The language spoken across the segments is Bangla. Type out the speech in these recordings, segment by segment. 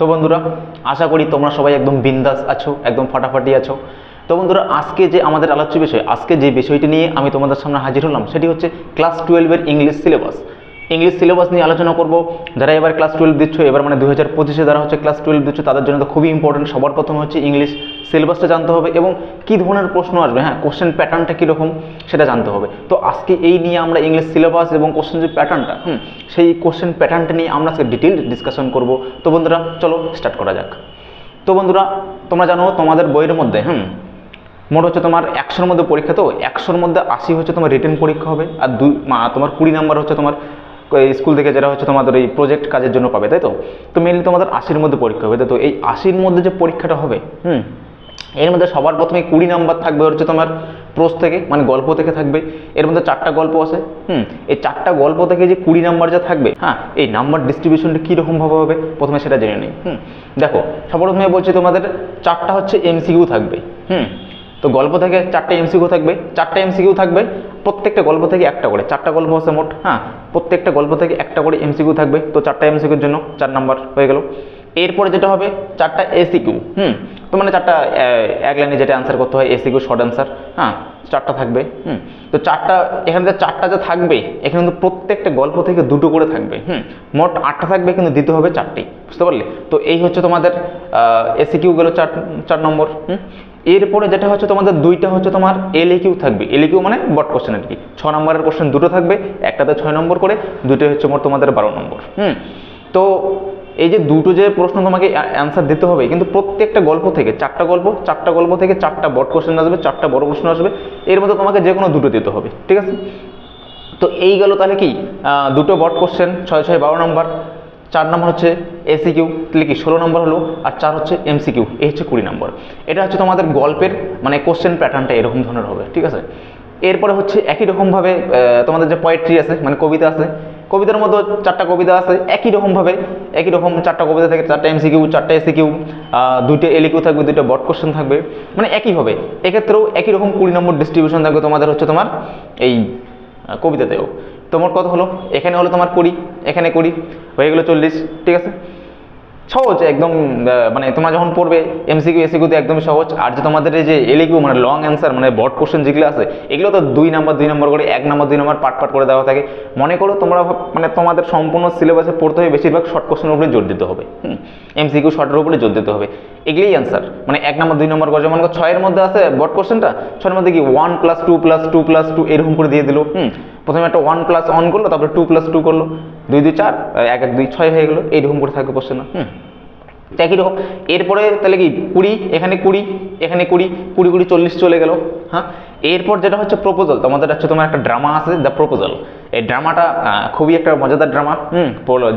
তো বন্ধুরা, আশা করি তোমরা সবাই একদম বিন্দাস আছো, একদম ফাটাফাটি আছো। তো বন্ধুরা, আজকে যে আমাদের আলোচ্য বিষয়, আজকে যে বিষয়টি নিয়ে আমি তোমাদের সামনে হাজির হলাম, সেটি হচ্ছে ক্লাস টুয়েলভের ইংলিশ সিলেবাস ইংলিশ সিলেবাস নিয়ে আলোচনা করব। যারা এবার ক্লাস টুয়েলভ দিচ্ছ, এবার মানে দু হাজার পঁচিশে যারা হচ্ছে ক্লাস টুয়েলভ দিচ্ছ, তাদের জন্য তো খুবই ইম্পর্টেন্ট সবার প্রথম হচ্ছে ইংলিশ সিলেবাসটা জানতে হবে এবং কী ধরনের প্রশ্ন আসবে হ্যাঁ? কোশ্চেন প্যাটার্নটা কীরকম সেটা জানতে হবে। তো আজকে এই নিয়ে আমরা ইংলিশ সিলেবাস এবং কোশ্চেন যে প্যাটার্নটা হুম, সেই কোশ্চেন প্যাটার্নটা নিয়ে আমরা আজকে ডিটেল ডিসকাশন করব। তো বন্ধুরা, চলো স্টার্ট করা যাক। তো বন্ধুরা, তোমরা জানো তোমাদের বইয়ের মধ্যে, হুম, মোট হচ্ছে তোমার একশোর মধ্যে পরীক্ষা, তো একশোর মধ্যে আশি হচ্ছে তোমার রিটেন পরীক্ষা হবে, আর দুই তোমার কুড়ি নাম্বার হচ্ছে তোমার স্কুল থেকে যারা হচ্ছে তোমাদের এই প্রজেক্ট কাজের জন্য পাবে, তাই তো? তো মেনলি তোমাদের আশির মধ্যে পরীক্ষা হবে, তাই তো? এই আশির মধ্যে যে পরীক্ষাটা হবে, হুম, এর মধ্যে সবার প্রথমে কুড়ি নাম্বার থাকবে হচ্ছে তোমার প্রোস থেকে মানে গল্প থেকে থাকবে। এর মধ্যে চারটা গল্প আছে, হুম, এই চারটা গল্প থেকে যে কুড়ি নাম্বার যা থাকবে হ্যাঁ এই নাম্বার ডিস্ট্রিবিউশনটা কীরকমভাবে হবে, প্রথমে সেটা জেনে নিই, হুম। দেখো সবার প্রথমে বলছি তোমাদের চারটা হচ্ছে এমসিকিউ থাকবে, হুম তো গল্প থেকে চারটে এমসিকিউ থাকবে, চারটে এমসিকিউ থাকবে, প্রত্যেকটা গল্প থেকে একটা করে, চারটা গল্প আছে মোট হ্যাঁ প্রত্যেকটা গল্প থেকে একটা করে এমসিকিউ থাকবে, তো চারটা এমসিকিউর জন্য চার নাম্বার হয়ে গেল। এরপরে যেটা হবে, চারটা এসিকিউ হুম তো মানে চারটা এক লাইনে যেটা অ্যান্সার করতে হয় এসিকিউ শর্ট অ্যান্সার হ্যাঁ চারটা থাকবে, হুম। তো চারটা, এখানে যে চারটা যে থাকবে, এখানে কিন্তু প্রত্যেকটা গল্প থেকে দুটো করে থাকবে, হুম। মোট আটটা থাকবে, কিন্তু দিতে হবে চারটেই বুঝতে পারলে? তো এই হচ্ছে তোমাদের এসিকিউ গেল চার চার নম্বর, হুম। এরপরে যেটা হচ্ছে তোমাদের, দুইটা হচ্ছে তোমার এলএকিউ থাকবে। এলএকিউ মানে বট কোশ্চেন আর কি। ছ নম্বরের কোশ্চেন দুটো থাকবে, একটাতে ছয় নম্বর করে দুটো হচ্ছে মোট তোমাদের বারো নম্বর, হুম। তো এই যে দুটো যে প্রশ্ন তোমাকে অ্যান্সার দিতে হবে, কিন্তু প্রত্যেকটা গল্প থেকে, চারটা গল্প চারটা গল্প থেকে চারটা বট কোশ্চেন আসবে, চারটা বড় প্রশ্ন আসবে, এর মধ্যে তোমাকে যে কোনো দুটো দিতে হবে, ঠিক আছে? তো এই গেল তাহলে কি? দুটো বট কোশ্চেন ছয় ছয় বারো নম্বর চার নম্বর হচ্ছে এসিকিউ তাহলে কি ষোলো নম্বর হলো, আর চার হচ্ছে এমসিকিউ এই হচ্ছে কুড়ি নম্বর এটা হচ্ছে তোমাদের গল্পের মানে কোশ্চেন প্যাটার্নটা এরকম ধরনের হবে, ঠিক আছে? এরপরে হচ্ছে একই রকমভাবে তোমাদের যে পোয়েট্রি আছে মানে কবিতা আছে কবিতার মধ্যে চারটা কবিতা আছে, একই রকমভাবে একই রকম চারটা কবিতা থাকে, চারটা এমসিকিউ চারটা এসিকিউ দুইটা এলিকিউ থাকবে, দুইটা বট কোশ্চেন থাকবে মানে একইভাবে এক্ষেত্রেও একই রকম কুড়ি নম্বর ডিস্ট্রিবিউশন থাকবে তোমাদের হচ্ছে তোমার এই কবিতাতেও। তোমার কত হলো? এখানে হলো তোমার কুড়ি, এখানে কুড়ি, হয়ে গেলো চল্লিশ, ঠিক আছে? সহজ, একদম মানে তোমরা যখন পড়বে এমসিকিউ এসিকিউতে একদমই সহজ। আর যে তোমাদের এই যে এলিকিউ মানে লং অ্যান্সার মানে বট কোশ্চেন যেগুলো আছে, এগুলো তো দুই নাম্বার দুই নম্বর করে, এক নাম্বার দুই নম্বর পাট পাট করে দেওয়া থাকে। মনে করো তোমরা মানে তোমাদের সম্পূর্ণ সিলেবাসে পড়তে হবে বেশিরভাগ শর্ট কোশ্চেনের উপরে জোর দিতে হবে। এমসিকিউ শর্টের উপরে জোর দিতে হবে। এগুলোই অ্যান্সার মানে এক নম্বর দুই নম্বর করে, যেমন ছয়ের মধ্যে আছে বট কোশ্চেনটা ছয়ের মধ্যে কি one plus two plus two plus two এরকম করে দিয়ে দিল। হুম প্রথমে একটা ওয়ান প্লাস অন করল, তারপরে টু প্লাস টু করল। দুই দুই, চার, এক এক, দুই, ছয় হয়ে গেলো, এইরকম করে থাকবে কোশ্চেন হুম। একই রকম। এরপরে তাহলে কি? কুড়ি, এখানে কুড়ি এখানে কুড়ি কুড়ি কুড়ি, চল্লিশ চলে গেল হ্যাঁ? এরপর যেটা হচ্ছে প্রপোজাল তোমাদের হচ্ছে তোমার একটা ড্রামা আছে দ্য প্রপোজাল এই ড্রামাটা খুবই একটা মজাদার ড্রামা হুম?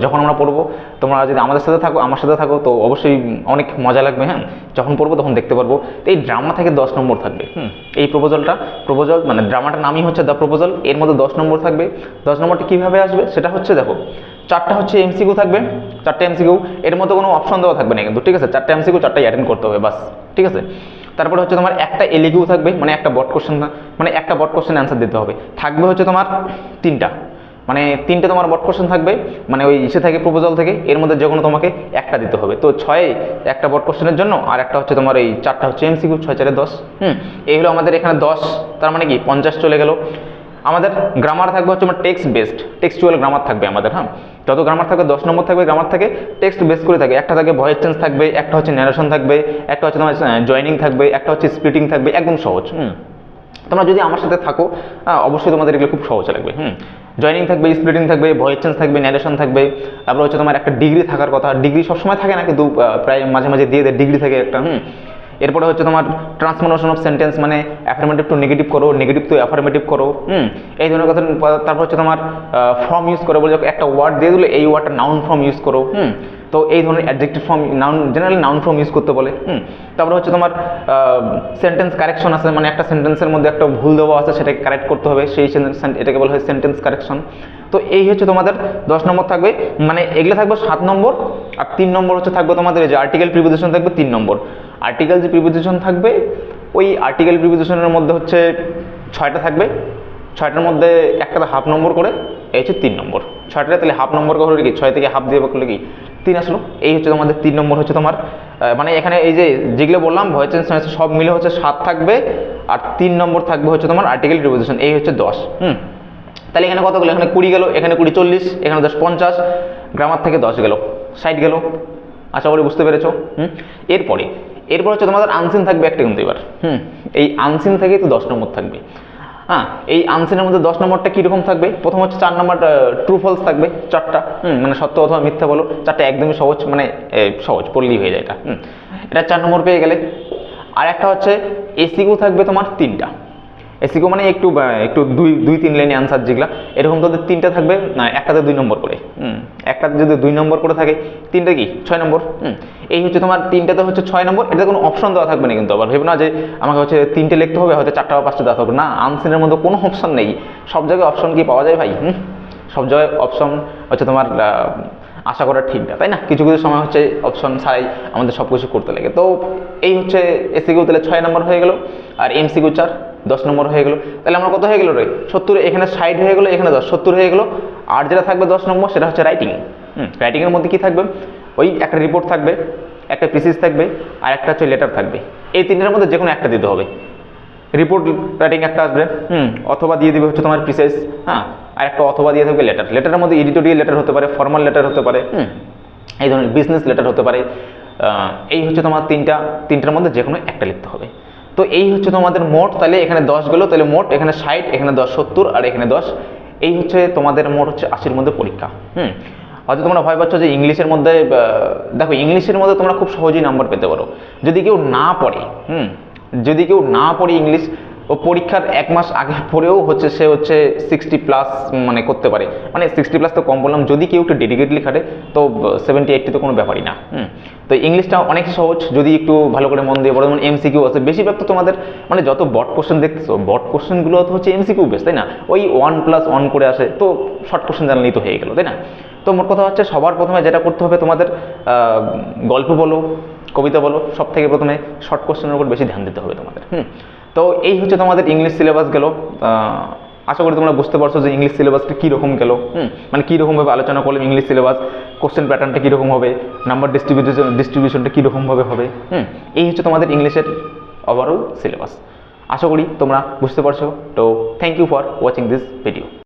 যখন আমরা পড়ব, তোমরা যদি আমাদের সাথে থাকো, আমার সাথে থাকো, তো অবশ্যই অনেক মজা লাগবে হ্যাঁ? যখন পড়ব তখন দেখতে পারব। তো এই ড্রামা থেকে দশ নম্বর থাকবে, হুম? এই প্রপোজালটা প্রপোজাল মানে ড্রামাটার নামই হচ্ছে দ্য প্রপোজাল এর মধ্যে দশ নম্বর থাকবে। দশ নম্বরটা কীভাবে আসবে? সেটা হচ্ছে, দেখো চারটা হচ্ছে এমসিকিউ থাকবে, চারটে এমসিকিউ এর মধ্যে কোনো অপশন দেওয়া থাকবে না কিন্তু, ঠিক আছে? চারটে এমসিকিউ চারটাই অ্যাটেন্ড করতে হবে, বাস, ঠিক আছে? তারপরে হচ্ছে তোমার একটা এলিকিউ থাকবে মানে একটা বট কোশ্চেন মানে একটা বট কোশ্চেন অ্যান্সার দিতে হবে। থাকবে হচ্ছে তোমার তিনটা মানে তিনটে তোমার বট কোশ্চেন থাকবে মানে ওই ইসে থেকে প্রপোজাল থেকে, এর মধ্যে যে কোনো তোমাকে একটা দিতে হবে। তো ছয়ে, একটা বট কোশ্চেনের জন্য, আর একটা হচ্ছে তোমার এই চারটা হচ্ছে এমসিকিউ ছয়, চারে দশ, হুম? এই হলো আমাদের এখানে দশ, তার মানে কি? পঞ্চাশ চলে গেল। আমাদের গ্রামার থাকবে হচ্ছে আমার টেক্সট বেসড টেক্সচুয়াল গ্রামার থাকবে আমাদের হ্যাঁ? যত গ্রামার থাকবে, দশ নম্বর থাকবে গ্রামার থেকে টেক্সট বেস করে থাকে। একটা থাকে ভয়েস চেঞ্জ থাকবে, একটা হচ্ছে ন্যারেশন থাকবে, একটা হচ্ছে তোমার জয়নিং থাকবে, একটা হচ্ছে স্প্লিটিং থাকবে, একদম সহজ, হুম? তোমরা যদি আমার সাথে থাকো অবশ্যই তোমাদের এগুলো খুব সহজ লাগবে, হুম? জয়নিং থাকবে স্প্লিটিং থাকবে ভয়েস চেঞ্জ থাকবে ন্যারেশন থাকবে, তারপর হচ্ছে তোমার একটা ডিগ্রি থাকার কথা। ডিগ্রি সবসময় থাকে না, কিন্তু প্রায় মাঝে মাঝে দিয়ে দেয় ডিগ্রি থাকে একটা, হুম? এরপরে হচ্ছে তোমার ট্রান্সফরমেশন অফ সেন্টেন্স মানে অ্যাফার্মেটিভ টু নেগেটিভ করো নেগেটিভ টু অ্যাফার্মেটিভ করো, হুম? এই ধরনের কথা, তারপর হচ্ছে তোমার ফর্ম ইউজ করে বলে একটা ওয়ার্ড দিয়ে দিলে এই ওয়ার্ডটা নাউন ফর্ম ইউজ করো, হুম? তো এই ধরনের adjective form noun generally noun form use করতে বলে, হুম। তারপরে হচ্ছে তোমার সেন্টেন্স কারেকশন আছে মানে একটা সেন্টেন্সের মধ্যে একটা ভুল দেওয়া আছে, সেটাকে কারেক্ট করতে হবে, সেই এটাকে বলা হয় সেন্টেন্স কারেকশন তো এই হচ্ছে তোমাদের দশ নম্বর থাকবে মানে এগুলো থাকবে সাত নম্বর, আর তিন নম্বর হচ্ছে থাকবে তোমাদের যে আর্টিকেল প্রিপোজিশন থাকবে তিন নম্বর। আর্টিকেল যে প্রিপোজিশন থাকবে, ওই আর্টিকেল প্রিপোজিশনের মধ্যে হচ্ছে ছয়টা থাকবে, ছয়টার মধ্যে একটা হাফ নম্বর করে, এই হচ্ছে তিন নম্বর। ছয়টা তাহলে হাফ নম্বর হলো কি? ছয় থেকে হাফ দিয়ে করলে কি? তিন আসলো। এই হচ্ছে তোমাদের তিন নম্বর হচ্ছে তোমার মানে এখানে এই যে যেগুলো বললাম ভয়েস চেঞ্জ সব মিলে হচ্ছে সাত থাকবে আর তিন নম্বর থাকবে হচ্ছে তোমার আর্টিকেল রিপোজিশন এই হচ্ছে দশ, হুম? তাহলে এখানে কতগুলো? এখানে কুড়ি গেলো, এখানে কুড়ি চল্লিশ, এখানে দশ পঞ্চাশ গ্রামার থেকে দশ গেল, ষাট গেল। আশা করি বুঝতে পেরেছ, হুম? এরপরে, এরপর হচ্ছে তোমাদের আনসিন থাকবে একটা কিন্তু এবার, হুম? এই আনসিন থেকেই তো দশ নম্বর থাকবে। হ্যাঁ এই আনসিনের মধ্যে দশ নম্বরটা কীরকম থাকবে? প্রথম হচ্ছে চার নম্বর ট্রু ফলস থাকবে চারটা। হুম মানে সত্য অথবা মিথ্যা বলো। চারটা একদমই সহজ মানে সহজ, পড়লেই হয়ে যায় এটা। হুম, এটা চার নম্বর পেয়ে গেলে। আর একটা হচ্ছে এসিকিউ থাকবে তোমার তিনটা। এসিকিউ মানে একটু একটু দুই দুই, তিন লাইনে আনসার যেগুলা, এরকম তোদের তিনটা থাকবে, না, একটাতে দুই নম্বর করে, হুম, একটাতে যদি দুই নম্বর করে থাকে, তিনটা কি, ছয় নম্বর, হুম, এই হচ্ছে তোমার তিনটাতে হচ্ছে ছয় নম্বর, এটাতে কোনো অপশন দেওয়া থাকবে না কিন্তু আবার, ভেবে না যে আমাকে হচ্ছে তিনটে লিখতে হবে, হয়তো চারটা বা পাঁচটা দেওয়া থাকবে, না আনসিনের মধ্যে কোনো অপশন নেই, সব জায়গায় অপশন কি পাওয়া যায় ভাই, হুম, সব জায়গায় অপশন হচ্ছে তোমার আশা করা ঠিক না তাই না, কিছু কিছু সময় হচ্ছে অপশন ছাড়াই আমাদের সব কিছু করতে লাগে, তো এই হচ্ছে এসিকিউ তাহলে ছয় নম্বর হয়ে গেল, আর এমসিকিউ চার দশ নম্বর হয়ে গেলো। তাহলে আমার কত হয়ে গেলো রে? সত্তর, এখানে ষাট হয়ে গেলো, এখানে দশ, সত্তর হয়ে গেলো। আর যেটা থাকবে দশ নম্বর, সেটা হচ্ছে রাইটিং হুম রাইটিংয়ের মধ্যে কী থাকবে? ওই একটা রিপোর্ট থাকবে, একটা পিসিস থাকবে, আর একটা হচ্ছে লেটার থাকবে। এই তিনটার মধ্যে যে কোনো একটা দিতে হবে। রিপোর্ট রাইটিং একটা আসবে, হুম, অথবা দিয়ে দিবে হচ্ছে তোমার পিসেস হ্যাঁ আর একটা অথবা দিয়ে থাকবে লেটার লেটারের মধ্যে এডিটোরিয়াল লেটার হতে পারে ফর্মাল লেটার হতে পারে, হুম, এই ধরনের বিজনেস লেটার হতে পারে। এই হচ্ছে তোমার তিনটা, তিনটার মধ্যে যে কোনো একটা লিখতে হবে। তো এই হচ্ছে তোমাদের মোট, তাহলে এখানে দশ গেলো, তাহলে মোট এখানে ষাট, এখানে দশ সত্তর, আর এখানে দশ। এই হচ্ছে তোমাদের মোট হচ্ছে আশির মধ্যে পরীক্ষা, হুম? হয়তো তোমরা ভয় পাচ্ছ যে ইংলিশের মধ্যে দেখো ইংলিশের মধ্যে তোমরা খুব সহজেই নাম্বার পেতে পারো। যদি কেউ না পড়ে, হুম? যদি কেউ না পড়ে ইংলিশ ও পরীক্ষার এক মাস আগে পরেও হচ্ছে সে হচ্ছে সিক্সটি প্লাস মানে করতে পারে। মানে সিক্সটি প্লাস তো কম বললাম, যদি কেউ একটু ডেডিকেটলি খাটে, তো সেভেন্টি এইটটি তো কোনো ব্যাপারই না। তো ইংলিশটা অনেক সহজ, যদি একটু ভালো করে মন দিয়ে পড়ো, যেমন এমসিকিউ আছে। বেশিরভাগ তো তোমাদের মানে যত বট কোশ্চেন দেখতেছো, বট কোশ্চেনগুলো তো হচ্ছে এমসিকিউ বেশ তাই না? ওই ওয়ান প্লাস ওয়ান করে আসে, তো শর্ট কোশ্চেন জানলেই তো হয়ে গেলো, তাই না? তো মোট কথা হচ্ছে সবার প্রথমে যেটা করতে হবে তোমাদের গল্প বলো, কবিতা বলো সব থেকে প্রথমে শর্ট কোশ্চেনের উপর বেশি ধ্যান দিতে হবে তোমাদের, হুম। তো এই হচ্ছে তোমাদের ইংলিশ সিলেবাস গেল। আশা করি তোমরা বুঝতে পারছ যে ইংলিশ সিলেবাসটা কীরকম গেল। হুম মানে কীরকমভাবে আলোচনা করলাম ইংলিশ সিলেবাস কোশ্চেন প্যাটার্নটা কীরকম হবে নাম্বার ডিস্ট্রিবিউশন ডিস্ট্রিবিউশনটা কীরকমভাবে হবে। হুম, এই হচ্ছে তোমাদের ইংলিশের ওভারঅল সিলেবাস আশা করি তোমরা বুঝতে পারছ। তো thank you for watching this video